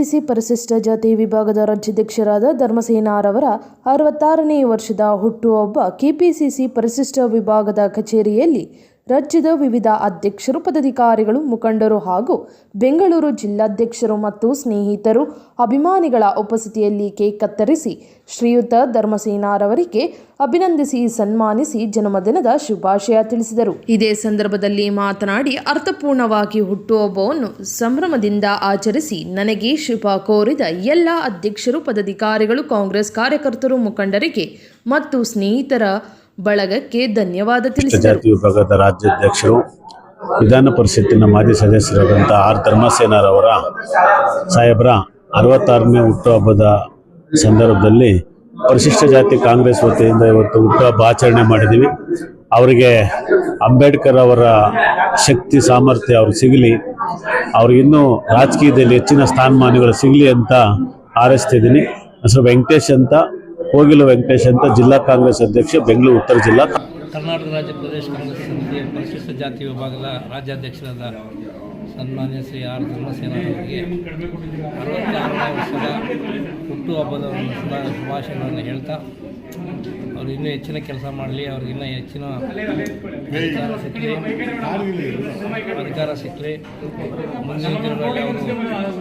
KPCC ಪರಿಶಿಷ್ಟ ಜಾತಿ ವಿಭಾಗದ ರಾಜ್ಯಾಧ್ಯಕ್ಷರಾದ ಧರ್ಮಸೇನಾರವರ ಅರವತ್ತಾರನೇ ವರ್ಷದ ಹುಟ್ಟುಹಬ್ಬ ಕೆಪಿಸಿಸಿ ಪರಿಶಿಷ್ಟ ವಿಭಾಗದ ಕಚೇರಿಯಲ್ಲಿ ರಾಜ್ಯದ ವಿವಿಧ ಅಧ್ಯಕ್ಷರು, ಪದಾಧಿಕಾರಿಗಳು, ಮುಖಂಡರು ಹಾಗೂ ಬೆಂಗಳೂರು ಜಿಲ್ಲಾಧ್ಯಕ್ಷರು ಮತ್ತು ಸ್ನೇಹಿತರು ಅಭಿಮಾನಿಗಳ ಉಪಸ್ಥಿತಿಯಲ್ಲಿ ಕೇಕ್ ಕತ್ತರಿಸಿ ಶ್ರೀಯುತ ಧರ್ಮಸೇನಾರವರಿಗೆ ಅಭಿನಂದಿಸಿ ಸನ್ಮಾನಿಸಿ ಜನ್ಮದಿನದ ಶುಭಾಶಯ ತಿಳಿಸಿದರು. ಇದೇ ಸಂದರ್ಭದಲ್ಲಿ ಮಾತನಾಡಿ, ಅರ್ಥಪೂರ್ಣವಾಗಿ ಹುಟ್ಟುಹಬ್ಬವನ್ನು ಸಂಭ್ರಮದಿಂದ ಆಚರಿಸಿ ನನಗೆ ಶುಭ ಕೋರಿದ ಎಲ್ಲ ಅಧ್ಯಕ್ಷರು, ಪದಾಧಿಕಾರಿಗಳು, ಕಾಂಗ್ರೆಸ್ ಕಾರ್ಯಕರ್ತರು, ಮುಖಂಡರಿಗೆ ಮತ್ತು ಸ್ನೇಹಿತರ ಬಳಗಕ್ಕೆ ಧನ್ಯವಾದ ತಿಳಿಸಿದರು. ವಿಭಾಗದ ರಾಜ್ಯಾಧ್ಯಕ್ಷರು, ವಿಧಾನ ಪರಿಷತ್ತಿನ ಮಾಜಿ ಸದಸ್ಯರಾದಂಥ ಆರ್ ಧರ್ಮಸೇನರವರ ಸಾಹೇಬರ, ಅರವತ್ತಾರನೇ ಹುಟ್ಟುಹಬ್ಬದ ಸಂದರ್ಭದಲ್ಲಿ ಪರಿಶಿಷ್ಟ ಜಾತಿ ಕಾಂಗ್ರೆಸ್ ವತಿಯಿಂದ ಇವತ್ತು ಹುಟ್ಟುಹಬ್ಬ ಆಚರಣೆ ಮಾಡಿದ್ದೀವಿ. ಅವರಿಗೆ ಅಂಬೇಡ್ಕರ್ ಅವರ ಶಕ್ತಿ, ಸಾಮರ್ಥ್ಯ ಅವ್ರಿಗೆ ಸಿಗಲಿ. ಅವ್ರಿಗಿನ್ನೂ ರಾಜಕೀಯದಲ್ಲಿ ಹೆಚ್ಚಿನ ಸ್ಥಾನಮಾನಗಳು ಸಿಗಲಿ ಅಂತ ಹಾರೈಸ್ತಿದ್ದೀನಿ. ಹೆಸರು ವೆಂಕಟೇಶ್ ಅಂತ. ಕೋಗಿಲು ವೆಂಕಟೇಶ್ ಅಂತ ಜಿಲ್ಲಾ ಕಾಂಗ್ರೆಸ್ ಅಧ್ಯಕ್ಷ, ಬೆಂಗಳೂರು ಉತ್ತರ ಜಿಲ್ಲಾ ಕರ್ನಾಟಕ ರಾಜ್ಯ ಪ್ರದೇಶ ಕಾಂಗ್ರೆಸ್ ಸಮಿತಿಯ ಪರಿಶಿಷ್ಟ ಜಾತಿ ವಿಭಾಗದ ರಾಜ್ಯಾಧ್ಯಕ್ಷರಾದ ಸನ್ಮಾನ್ಯ ಶ್ರೀ ಆರ್ ಧರ್ಮಸೇನವರಿಗೆ ಅರವತ್ತಾರನೇ ವರ್ಷದ ಹುಟ್ಟುಹಬ್ಬದ ಒಂದು ಶುಭ ಶುಭಾಶಯಗಳನ್ನು ಹೇಳ್ತಾ, ಅವರು ಇನ್ನೂ ಹೆಚ್ಚಿನ ಕೆಲಸ ಮಾಡಲಿ, ಅವ್ರಿಗೆ ಇನ್ನೂ ಹೆಚ್ಚಿನ ಅಧಿಕಾರ ಸಿಕ್ಕಲಿ ಅಧಿಕಾರ ಸಿಕ್ಕಲಿ, ಮುಂದಿನ ದಿನಗಳಲ್ಲಿ ಅವರು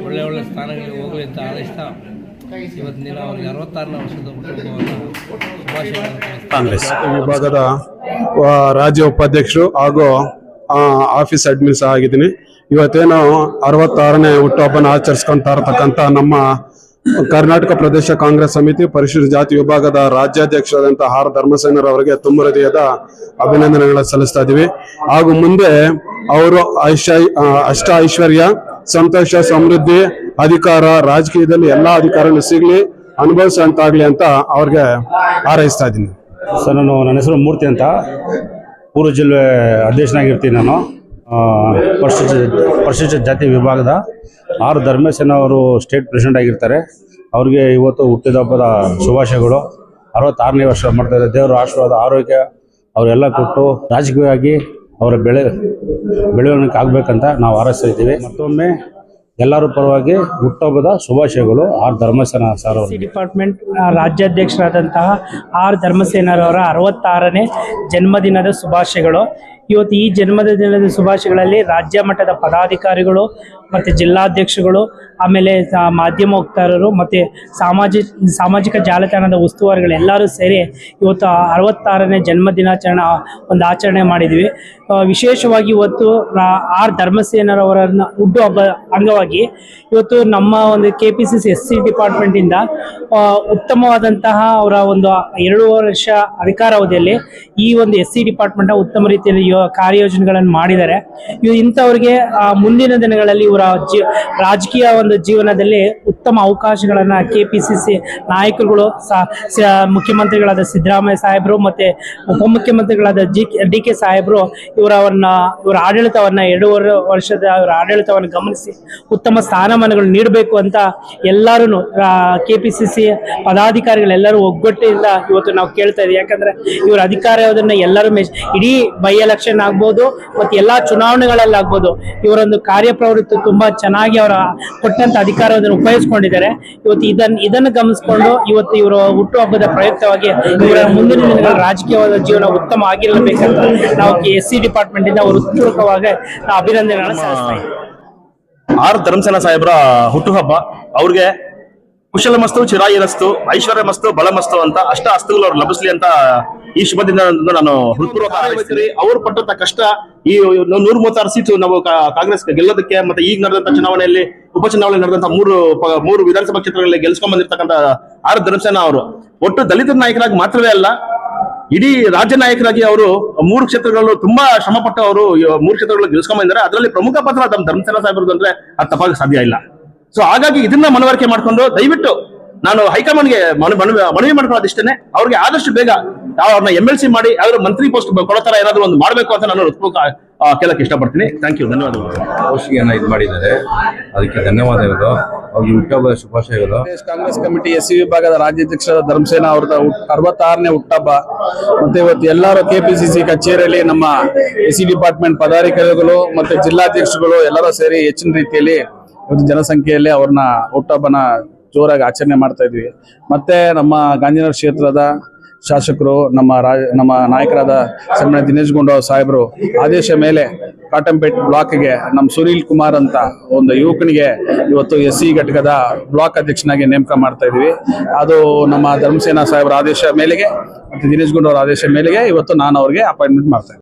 ಒಳ್ಳೆ ಒಳ್ಳೆ ಸ್ಥಾನಗಳಿಗೆ ಹೋಗಲಿ ಅಂತ ಹಾರೈಸ್ತಾ ಇವತ್ತಿನ ದಿನ ಅವ್ರಿಗೆ ಅರವತ್ತಾರನೇ ವರ್ಷದ ಹುಟ್ಟುಹಬ್ಬವನ್ನು ಕಾಂಗ್ರೆಸ್. ವಿಭಾಗದ ರಾಜ್ಯ ಉಪಾಧ್ಯಕ್ಷರು ಹಾಗೂ ಆಫೀಸ್ ಅಡ್ಮಿನ್ ಸಹ ಆಗಿದ್ದೀನಿ. ಇವತ್ತೇನು ಅರವತ್ತಾರನೇ ಹುಟ್ಟುಹಬ್ಬನ ಆಚರಿಸ್ಕೊಂತಾ ಇರತಕ್ಕಂಥ ನಮ್ಮ ಕರ್ನಾಟಕ ಪ್ರದೇಶ ಕಾಂಗ್ರೆಸ್ ಸಮಿತಿ ಪರಿಶಿಷ್ಟ ಜಾತಿ ವಿಭಾಗದ ರಾಜ್ಯಾಧ್ಯಕ್ಷರಾದಂಥ ಆರ್ ಧರ್ಮಸೇನರವರಿಗೆ ತುಂಬ ಹೃದಯದ ಅಭಿನಂದನೆಗಳನ್ನು ಸಲ್ಲಿಸ್ತಾ ಇದ್ದೀವಿ. ಹಾಗೂ ಮುಂದೆ ಅವರು ಐಶ ಅಷ್ಟ ಐಶ್ವರ್ಯ ಸಂತೋಷ, ಸಮೃದ್ಧಿ, ಅಧಿಕಾರ, ರಾಜಕೀಯದಲ್ಲಿ ಎಲ್ಲಾ ಅಧಿಕಾರಗಳು ಸಿಗ್ಲಿ ಅನುಭವಿಸುವಂತಾಗ್ಲಿ ಅಂತ ಅವ್ರಿಗೆ ಹಾರೈಸ್ತಾ ಇದ್ದೀನಿ. ಸರ್, ನಾನು ನನ್ನ ಹೆಸರು ಮೂರ್ತಿ ಅಂತ. ಪೂರ್ವ ಜಿಲ್ಲೆ ಅಧ್ಯಕ್ಷನಾಗಿರ್ತೀನಿ ನಾನು. ಪರಿಶಿಷ್ಟ ಪರಿಶಿಷ್ಟ ಜಾತಿ ವಿಭಾಗದ ಆರ್ ಧರ್ಮೇಶನ್ ಅವರು ಸ್ಟೇಟ್ ಪ್ರೆಸಿಡೆಂಟ್ ಆಗಿರ್ತಾರೆ. ಅವ್ರಿಗೆ ಇವತ್ತು ಹುಟ್ಟಿದ ಹಬ್ಬದ ಶುಭಾಶಯಗಳು. ಅರವತ್ತಾರನೇ ವರ್ಷ ಮಾಡ್ತಾ ಇದ್ದಾರೆ. ದೇವರ ಆಶೀರ್ವಾದ, ಆರೋಗ್ಯ, ಅವರೆಲ್ಲ ಕೊಟ್ಟು ರಾಜಕೀಯವಾಗಿ ಅವರ ಬೆಳೆ ಬೆಳವಣಿಗೆ ಆಗಬೇಕಂತ ನಾವು ಹಾರೈಸ್ತಾ ಮತ್ತೊಮ್ಮೆ ಎಲ್ಲರ ಪರವಾಗಿ ಹುಟ್ಟಹಬ್ಬದ ಶುಭಾಶಯಗಳು ಆರ್ ಧರ್ಮಸೇನ ಸರ್ ಅವರು ಡಿಪಾರ್ಟ್ಮೆಂಟ್ ರಾಜ್ಯಾಧ್ಯಕ್ಷರಾದಂತಹ ಆರ್ ಧರ್ಮಸೇನರವರ ಅರವತ್ತಾರನೇ ಜನ್ಮದಿನದ ಶುಭಾಶಯಗಳು. ಇವತ್ತು ಈ ಜನ್ಮದ ದಿನದ ಶುಭಾಶಯಗಳಲ್ಲಿ ರಾಜ್ಯ ಮಟ್ಟದ ಪದಾಧಿಕಾರಿಗಳು ಮತ್ತು ಜಿಲ್ಲಾಧ್ಯಕ್ಷಗಳು ಆಮೇಲೆ ಮಾಧ್ಯಮ ವಕ್ತಾರರು, ಮತ್ತು ಸಾಮಾಜಿಕ ಸಾಮಾಜಿಕ ಜಾಲತಾಣದ ಉಸ್ತುವಾರಿಗಳು ಎಲ್ಲರೂ ಸೇರಿ ಇವತ್ತು ಅರವತ್ತಾರನೇ ಜನ್ಮ ದಿನಾಚರಣೆ ಒಂದು ಆಚರಣೆ ಮಾಡಿದ್ವಿ. ವಿಶೇಷವಾಗಿ ಇವತ್ತು ಆರ್ ಧರ್ಮಸೇನರವರನ್ನ ಹುಟ್ಟುಹಬ್ಬ ಅಂಗವಾಗಿ ಇವತ್ತು ನಮ್ಮ ಒಂದು K P C C S C ಡಿಪಾರ್ಟ್ಮೆಂಟಿಂದ ಉತ್ತಮವಾದಂತಹ ಅವರ ಒಂದು ಎರಡು ವರ್ಷ ಅಧಿಕಾರ ಅವಧಿಯಲ್ಲಿ ಈ ಒಂದು ಎಸ್ ಸಿ ಡಿಪಾರ್ಟ್ಮೆಂಟ್ನ ಉತ್ತಮ ರೀತಿಯಲ್ಲಿ ಕಾರ್ಯಯೋಜನೆಗಳನ್ನು ಮಾಡಿದ್ದಾರೆ. ಇಂಥವ್ರಿಗೆ ಮುಂದಿನ ದಿನಗಳಲ್ಲಿ ಇವರ ಜೀ ರಾಜಕೀಯ ಒಂದು ಜೀವನದಲ್ಲಿ ಉತ್ತಮ ಅವಕಾಶಗಳನ್ನು ಕೆ ಪಿ ಸಿ ಸಿ ನಾಯಕರುಗಳು ಮುಖ್ಯಮಂತ್ರಿಗಳಾದ ಸಿದ್ದರಾಮಯ್ಯ ಸಾಹೇಬರು ಮತ್ತು ಉಪಮುಖ್ಯಮಂತ್ರಿಗಳಾದ ಜಿ ಡಿ ಕೆ ಸಾಹೇಬರು ಇವರವನ್ನ ಇವರ ಆಡಳಿತವನ್ನು ಎರಡೂವರೆ ವರ್ಷದ ಇವರ ಆಡಳಿತವನ್ನು ಗಮನಿಸಿ ಉತ್ತಮ ಸ್ಥಾನಮಾನಗಳು ನೀಡಬೇಕು ಅಂತ ಎಲ್ಲರೂ ಕೆ ಪಿ ಸಿ ಸಿ ಪದಾಧಿಕಾರಿಗಳೆಲ್ಲರೂ ಒಗ್ಗಟ್ಟಿನಿಂದ ಇವತ್ತು ನಾವು ಕೇಳ್ತಾ ಇದ್ದೀವಿ. ಯಾಕಂದ್ರೆ ಇವರ ಅಧಿಕಾರವನ್ನು ಎಲ್ಲರೂ ಮೆ ಇಡೀ ಬೈ ಎಲೆಕ್ಷನ್ ಆಗ್ಬೋದು, ಮತ್ತು ಎಲ್ಲ ಚುನಾವಣೆಗಳಲ್ಲಿ ಆಗ್ಬೋದು ಇವರೊಂದು ಕಾರ್ಯಪ್ರವೃತ್ತಿ ತುಂಬಾ ಚೆನ್ನಾಗಿ ಅವರ ಕೊಟ್ಟಂತ ಅಧಿಕಾರವನ್ನು ಉಪಯೋಗಿಸ್ಕೊಂಡಿದ್ದಾರೆ. ಇವತ್ತು ಇದನ್ನ ಇದನ್ನು ಗಮನಿಸಿಕೊಂಡು ಇವತ್ತು ಇವರ ಹುಟ್ಟುಹಬ್ಬದ ಪ್ರಯುಕ್ತವಾಗಿ ಇವರ ಮುಂದಿನ ದಿನಗಳ ರಾಜಕೀಯವಾದ ಜೀವನ ಉತ್ತಮ ಆಗಿರಬೇಕಂತ ನಾವು ಎಸ್ ಸಿ ಡಿಪಾರ್ಟ್ಮೆಂಟ್ ಇಂದ ಅವರು ಉತ್ಪೂರ್ವಕವಾಗಿ ಅಭಿನಂದನೆಗಳನ್ನು ಸಲ್ಲಿಸ್ತಾ ಇದ್ದೀವಿ. ಆರ್ ಧರ್ಮಸೇನ ಸಾಹೇಬ್ರ ಹುಟ್ಟುಹಬ್ಬ ಅವ್ರಿಗೆ ಕುಶಲ ಮಸ್ತು ಚಿರಾಯಿರಸ್ತು ಐಶ್ವರ್ಯ ಮಸ್ತು ಬಲ ಮಸ್ತು ಅಂತ ಅಷ್ಟ ಅಸ್ತುಗಳು ಅವ್ರು ಲಭಿಸ್ಲಿ ಅಂತ ಈ ಶುಭದಿಂದ ನಾನು ಹೃತ್ಪೂರ್ವಕ ಅವ್ರು ಪಟ್ಟಂತ ಕಷ್ಟ ಈ ನೂರ ಮೂವತ್ತಾರು ಸೀಟು ನಾವು ಕಾಂಗ್ರೆಸ್ ಗೆಲ್ಲೋದಕ್ಕೆ ಮತ್ತೆ ಈಗ ನಡೆದಂತ ಚುನಾವಣೆಯಲ್ಲಿ ಉಪಚುನಾವಣೆ ನಡೆದಂತ ಮೂರು ಮೂರು ವಿಧಾನಸಭಾ ಕ್ಷೇತ್ರಗಳಲ್ಲಿ ಗೆಲ್ಸ್ಕೊಂಡ್ ಬಂದಿರ್ತಕ್ಕಂಥ ಆರ್ ಧರ್ಮಸೇನ ಅವರು. ಒಟ್ಟು ದಲಿತ ನಾಯಕರಾಗಿ ಮಾತ್ರವೇ ಅಲ್ಲ, ಇಡೀ ರಾಜ್ಯ ನಾಯಕರಾಗಿ ಅವರು ಮೂರು ಕ್ಷೇತ್ರಗಳಲ್ಲೂ ತುಂಬಾ ಶ್ರಮ ಪಟ್ಟು ಅವರು ಮೂರು ಕ್ಷೇತ್ರಗಳು ಗೆಲ್ಸ್ಕೊಂಡ್ ಬಂದಿದ್ದಾರೆ. ಅದರಲ್ಲಿ ಪ್ರಮುಖ ಪಾತ್ರ ನಮ್ಮ ಧರ್ಮಸೇನ ಸಾಹೇಬರದು ಅಂದ್ರೆ ಅದು ತಪ್ಪಾಗ ಸಾಧ್ಯ ಇಲ್ಲ. ಸೊ ಹಾಗಾಗಿ ಇದನ್ನ ಮನವರಿಕೆ ಮಾಡ್ಕೊಂಡು ದಯವಿಟ್ಟು ನಾನು ಹೈಕಮಾಂಡ್ಗೆ ಗೆ ಮನವಿ ಮನವಿ ಮಾಡ್ಕೊಳ್ಳೋದು ಅದಿಷ್ಟೇನೆ ಅವ್ರಿಗೆ ಆದಷ್ಟು ಬೇಗ ಯಾವ ಅವ್ರನ್ನ ಎಂ ಎಲ್ ಸಿ ಮಾಡಿ ಯಾವ್ದಾದ್ರು ಮಂತ್ರಿ ಪೋಸ್ಟ್ ಕೊಡೋ ತರ ಏನಾದ್ರು ಒಂದು ಮಾಡಬೇಕು ಅಂತ ನಾನು ಕೇಳಕ್ಕೆ ಇಷ್ಟಪಡ್ತೀನಿ. ಥ್ಯಾಂಕ್ ಯು ಧನ್ಯವಾದಗಳು. ಇದು ಮಾಡಿದ್ದಾರೆ. ಅದಕ್ಕೆ ಧನ್ಯವಾದಗಳು ಅವ್ರಿಗೆ ಹುಟ್ಟಬ ಶುಭಾಶಯಗಳು ಕಾಂಗ್ರೆಸ್ ಕಮಿಟಿ ಎಸ್ ಸಿ ವಿಭಾಗದ ರಾಜ್ಯಾಧ್ಯಕ್ಷ ಧರ್ಮಸೇನ ಅವ್ರದ ಅರವತ್ತಾರನೇ ಹುಟ್ಟಹಬ್ಬ. ಮತ್ತೆ ಇವತ್ತು ಎಲ್ಲರೂ ಕೆಪಿಸಿಸಿ ಕಚೇರಿಯಲ್ಲಿ ನಮ್ಮ ಎಸ್ ಸಿ ಡಿಪಾರ್ಟ್ಮೆಂಟ್ ಪದಾಧಿಕಾರಿಗಳು ಮತ್ತೆ ಜಿಲ್ಲಾಧ್ಯಕ್ಷಗಳು ಎಲ್ಲರೂ ಸೇರಿ ಹೆಚ್ಚಿನ ರೀತಿಯಲ್ಲಿ ಇವತ್ತು ಜನಸಂಖ್ಯೆಯಲ್ಲಿ ಅವ್ರನ್ನ ಹುಟ್ಟಬ್ಬನ ಜೋರಾಗಿ ಆಚರಣೆ ಮಾಡ್ತಾ ಇದ್ವಿ. ಮತ್ತೆ ನಮ್ಮ ಗಾಂಧಿನಗರ ಕ್ಷೇತ್ರದ ಶಾಸಕರು, ನಮ್ಮ ರಾಜ, ನಮ್ಮ ನಾಯಕರಾದ ಸನ್ಮಾನ್ಯ ದಿನೇಶ್ ಗುಂಡೂರಾವ್ ಸಾಹೇಬರು, ಆದೇಶ ಮೇಲೆ ಕಾಟಂಪೇಟ್ ಬ್ಲಾಕ್ಗೆ ನಮ್ಮ ಸುನೀಲ್ ಕುಮಾರ್ ಅಂತ ಒಂದು ಯುವಕನಿಗೆ ಇವತ್ತು ಎಸ್ ಸಿ ಘಟಕದ ಬ್ಲಾಕ್ ಅಧ್ಯಕ್ಷನಾಗಿ ನೇಮಕ ಮಾಡ್ತಾ ಇದ್ದೀವಿ. ಅದು ನಮ್ಮ ಧರ್ಮಸೇನಾ ಸಾಹೇಬರ ಆದೇಶ ಮೇಲೆಗೆ ಮತ್ತು ದಿನೇಶ್ ಗುಂಡೂರಾವ್ ಆದೇಶ ಮೇಲೆಗೆ ಇವತ್ತು ನಾನು ಅವ್ರಿಗೆ ಅಪಾಯಿಂಟ್ಮೆಂಟ್ ಮಾಡ್ತಾ ಇದ್ದೀನಿ